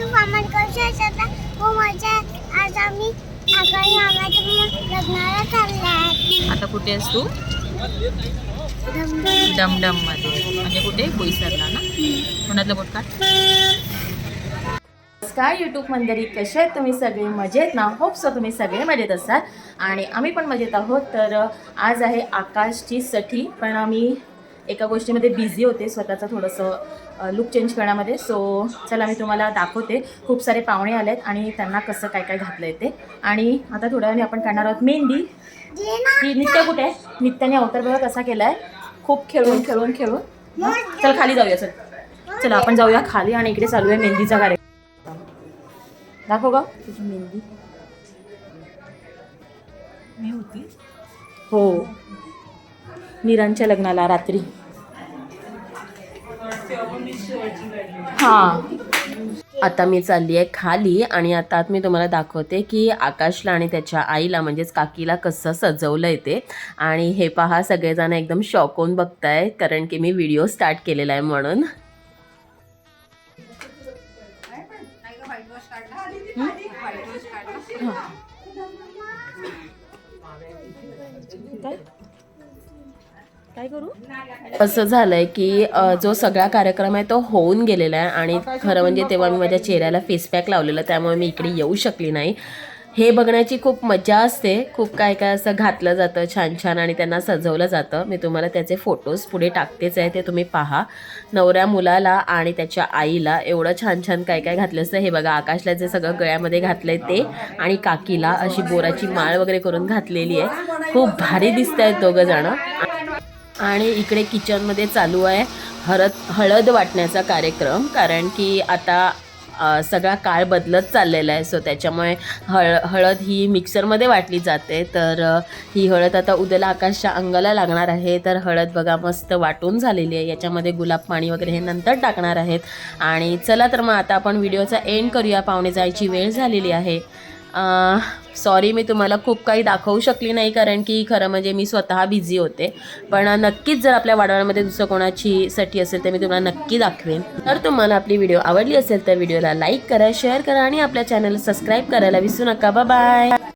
हो मजा आहे. आज आम्ही आकाश मामाच्या लग्नाला चाललाय आता कुठे आहेस तू? डमडममध्ये म्हणजे कुठे? बोईसरला ना? कोणातलं बोट काढ नमस्कार यूट्यूब मंडळी. कसे आहेत तुम्ही सगळे? मजेत ना? होप सो तुम्ही सगळे मजेत असाल. आणि आम्ही पण मजेत आहोत. तर आज आहे आकाशची सठी पण आम्ही एका गोष्टीमध्ये बिझी होते स्वतःचं थोडंसं लुक चेंज करण्यामध्ये. सो चला मी तुम्हाला दाखवते. खूप सारे पाहुणे आले आहेत आणि त्यांना कसं काय काय घातलं आहे ते. आणि आता थोड्या वेळाने आपण काढणार आहोत मेहंदी. ही नित्य कुठे आहे? नित्याने अवतार बघा कसा केला आहे खूप खेळून खेळून खेळून. हं? चल खाली जाऊया चल. चला आपण जाऊया खाली आणि इकडे चालू आहे मेहंदीचा कार्यक्रम. दाखव का तुझी मेहंदी. मी होती? हो. नीरांच्या लग्नाला रात्री. हां. आता मी चालली आहे खाली आणि आता मी तुम्हाला दाखवते की आकाशला आणि त्याच्या आईला म्हणजेच काकीला कसं सजवलं ते. आणि हे पहा सगळेजण एकदम शॉक बघताय कारण की मी व्हिडिओ स्टार्ट केलेला आहे म्हणून. काय असं झालंय की जो सगळा कार्यक्रम आहे तो होऊन गेलेला आहे आणि खरं म्हणजे तेव्हा मी माझ्या चेहऱ्याला फेस पॅक लावलेला त्यामुळे मी इकडे येऊ शकली नाही. हे बघण्याची खूप मजा असते. खूप काय काय असं घातलं जातं छान छान आणि त्यांना सजवलं जातं. मी तुम्हाला त्याचे फोटोज पुढे टाकतेच आहे ते तुम्ही पहा. नवऱ्या मुलाला आणि त्याच्या आईला एवढं छान छान काय काय घातलं असतं. हे बघा आकाशला जे सगळं गळ्यामध्ये घातलंय ते आणि काकीला अशी बोराची माळ वगैरे करून घातलेली आहे. खूप भारी दिसत आहेत दोघं जणं. आणि इकडे किचनमध्ये चालू आहे हळद हळद वाटण्याचा कार्यक्रम कारण की आता सगळा काळ बदलत चाललेला आहे. सो त्याच्यामुळे हळ हळद ही मिक्सरमध्ये वाटली जाते. तर ही हळद आता उद्याला आकाशच्या अंगाला लागणार आहे. तर हळद बघा मस्त वाटून झालेली आहे. याच्यामध्ये गुलाब पाणी वगैरे हे नंतर टाकणार आहेत. आणि चला तर मग आता आपण व्हिडिओचा एंड करूया. पाहुणे जायची वेळ झालेली आहे. सॉरी मी तुम्हाला खूप काही दाखवू शकली नाही कारण की खरं म्हणजे मी स्वतः बिझी होते. पण नक्कीच जर आपल्या वाडवळमध्ये दुसरं कोणाची साठी असेल तर मी तुम्हाला नक्की दाखवेन. तर तुम्हाला आपली व्हिडिओ आवडली असेल तर व्हिडिओला लाईक करा शेअर करा आणि आपल्या चॅनलला सबस्क्राईब करायला विसरू नका. बाय